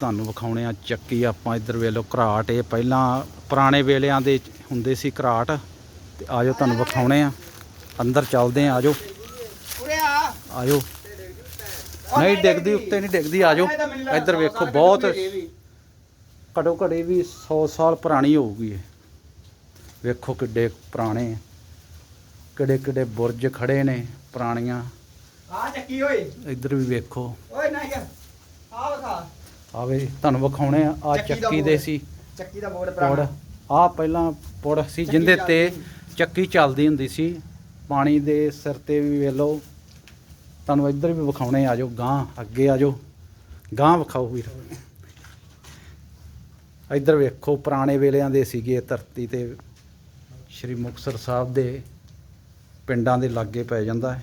ਤੁਹਾਨੂੰ ਵਿਖਾਉਣੇ ਆ ਚੱਕੀ। ਆਪਾਂ ਇੱਧਰ ਵੇਲੋ ਘਰਾਟ ਇਹ ਪਹਿਲਾਂ ਪੁਰਾਣੇ ਵੇਲਿਆਂ ਦੇ ਹੁੰਦੇ ਸੀ ਘਰਾਟ। ਤੇ ਆਜੋ ਤੁਹਾਨੂੰ ਵਿਖਾਉਣੇ ਆ। ਅੰਦਰ ਚੱਲਦੇ ਆ ਆਜੋ। ਆਜੋ। ਨਹੀਂ ਡਿੱਗਦੀ ਉੱਤੇ ਨਹੀਂ ਡਿੱਗਦੀ ਆਜੋ। ਇੱਧਰ ਵੇਖੋ ਬਹੁਤ ਘੜੋ ਘੜੇ ਵੀ 100 ਸਾਲ ਪੁਰਾਣੀ ਹੋਊਗੀ ਇਹ। ਵੇਖੋ ਕਿੱਡੇ ਪੁਰਾਣੇ ਕਿੱਡੇ ਕਿੱਡੇ ਬੁਰਜ ਖੜੇ ਨੇ ਪੁਰਾਣੀਆਂ। ਆ ਚੱਕੀ ਓਏ। ਇੱਧਰ ਵੀ ਵੇਖੋ ਵਖਾ। ਆਵੇ ਤੁਹਾਨੂੰ ਵਿਖਾਉਣੇ ਆ ਆ ਚੱਕੀ ਦਾ ਚੱਕੀ ਦੇ ਬੋਰਡ। ਸੀ। ਚੱਕੀ ਦਾ ਬੋਰਡ ਪੁੜ ਪੁਰਾਣਾ ਆ ਪਹਿਲਾਂ ਪੁੜ ਸੀ ਚੱਕੀ ਜਿੰਦੇ ਤੇ ਚੱਲਦੀ। ਚੱਕੀ ਚੱਲਦੀ ਹੁੰਦੀ ਸੀ। ਪਾਣੀ ਦੇ ਸਿਰ ਤੇ ਵੀ ਵੇਲੋ ਤੁਹਾਨੂੰ ਇੱਧਰ ਵੀ ਵਿਖਾਉਣੇ ਆ ਜਾਓ ਗਾਂ ਅੱਗੇ ਆ ਜਾਓ। ਗਾਂ ਵਿਖਾਓ ਵੀਰ। ਇੱਧਰ ਵੇਖੋ ਪੁਰਾਣੇ ਵੇਲਿਆਂ ਦੇ ਸੀਗੇ ਧਰਤੀ ਤੇ। ਸ਼੍ਰੀ ਮੁਕਤਸਰ ਸਾਹਿਬ ਦੇ ਪਿੰਡਾਂ ਦੇ ਲਾਗੇ ਪੈ ਜਾਂਦਾ ਹੈ।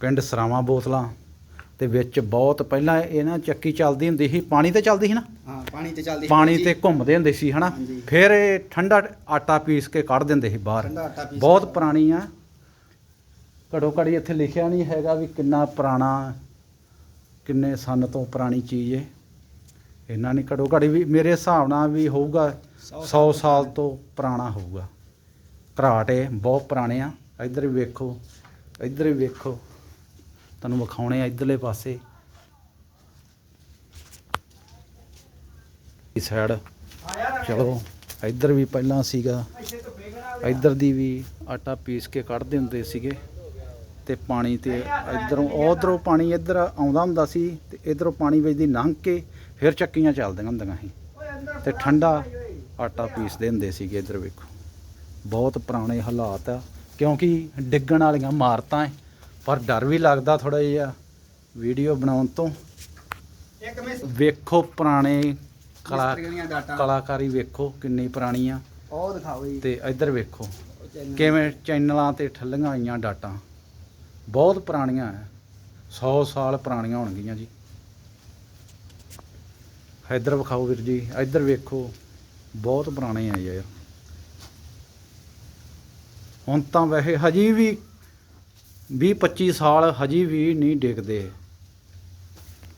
ਪਿੰਡ ਸਰਾਵਾਂ ਬੋਤਲਾਂ। ਤੇ ਵਿੱਚ ਬਹੁਤ ਪਹਿਲਾਂ ਇਹ ਨਾ ਚੱਕੀ ਚੱਲਦੀ ਹੁੰਦੀ ਸੀ ਪਾਣੀ ਤੇ ਚੱਲਦੀ ਸੀ ਨਾ? ਹਾਂ ਪਾਣੀ ਤੇ ਚੱਲਦੀ ਪਾਣੀ। ਤੇ ਘੁੰਮਦੇ ਹੁੰਦੇ ਸੀ ਹਨਾ। ਫਿਰ ਇਹ ਠੰਡਾ ਆਟਾ ਪੀਸ ਕੇ ਕੱਢ ਦਿੰਦੇ ਸੀ ਬਾਹਰ। ਬਹੁਤ। ਪੁਰਾਣੀ ਆ ਘੜੋ ਘੜੀ ਇੱਥੇ ਲਿਖਿਆ ਨਹੀਂ ਹੈਗਾ ਵੀ ਕਿੰਨਾ ਪੁਰਾਣਾ ਕਿੰਨੇ ਸੰਨ ਤੋਂ ਪੁਰਾਣੀ ਚੀਜ਼ ਹੈ ਇਹਨਾਂ ਨਹੀਂ ਘੜੋ ਘੜੀ ਵੀ ਮੇਰੇ ਹਿਸਾਬ ਨਾਲ ਵੀ ਹੋਊਗਾ ਸੌ 100 ਸਾਲ ਤੋਂ ਪੁਰਾਣਾ। ਹੋਊਗਾ। ਘਰਾਟ ਇਹ ਬਹੁਤ ਪੁਰਾਣੇ ਆ। ਇੱਧਰ ਵੇਖੋ ਇੱਧਰ ਵੀ ਵੇਖੋ। ਤੁਹਾਨੂੰ ਵਿਖਾਉਣੇ ਆ ਇੱਧਰਲੇ ਪਾਸੇ। ਇਸ ਸਾਈਡ ਚਲੋ, ਇੱਧਰ ਵੀ ਪਹਿਲਾਂ ਸੀਗਾ। ਇੱਧਰ ਦੀ ਵੀ ਆਟਾ ਪੀਸ ਕੇ ਕੱਢਦੇ ਹੁੰਦੇ ਸੀਗੇ। ਤੇ ਪਾਣੀ ਤੇ ਇੱਧਰੋਂ, ਉਧਰੋਂ ਪਾਣੀ ਇੱਧਰ ਆਉਂਦਾ ਹੁੰਦਾ ਸੀ ਤੇ ਇੱਧਰੋਂ ਪਾਣੀ ਵਿੱਚ ਦੀ ਲੰਘ ਕੇ ਫਿਰ ਚੱਕੀਆਂ ਚੱਲਦੀਆਂ ਹੁੰਦੀਆਂ ਸੀ। ਓਏ ਤੇ ਠੰਡਾ ਆਟਾ ਪੀਸਦੇ ਹੁੰਦੇ ਸੀਗੇ ਇੱਧਰ ਵੇਖੋ। ਬਹੁਤ ਪੁਰਾਣੇ ਹਾਲਾਤ ਆ, ਕਿਉਂਕਿ ਡਿੱਗਣ ਵਾਲੀਆਂ ਇਮਾਰਤਾਂ ਐ। ਪਰ ਡਰ ਵੀ ਲੱਗਦਾ ਥੋੜਾ ਜਿਹਾ ਵੀਡੀਓ ਬਣਾਉਣ ਤੋਂ। ਵੇਖੋ ਪੁਰਾਣੇ ਕਲਾ ਕਲਾਕਾਰੀ ਵੇਖੋ ਕਿੰਨੀ ਪੁਰਾਣੀ ਆ ਉਹ ਦਿਖਾਓ ਜੀ। ਤੇ ਇੱਧਰ ਵੇਖੋ। ਕਿਵੇਂ ਚੈਨਲਾਂ ਤੇ ਠੱਲੀਆਂ ਆਈਆਂ ਡਾਟਾਂ। ਬਹੁਤ ਪੁਰਾਣੀਆਂ ਐ। 100 ਸਾਲ ਪੁਰਾਣੀਆਂ ਹੋਣਗੀਆਂ ਜੀ। ਇੱਧਰ ਵਿਖਾਓ ਵੀਰ ਜੀ। ਇੱਧਰ ਵੇਖੋ। ਬਹੁਤ ਪੁਰਾਣੇ ਆ ਯਾਰ। ਹੁਣ ਤਾਂ ਵੈਸੇ ਹਜੀ ਵੀ 20 25 ਸਾਲ ਹਜੇ ਵੀ ਨਹੀਂ ਡਿੱਗਦੇ।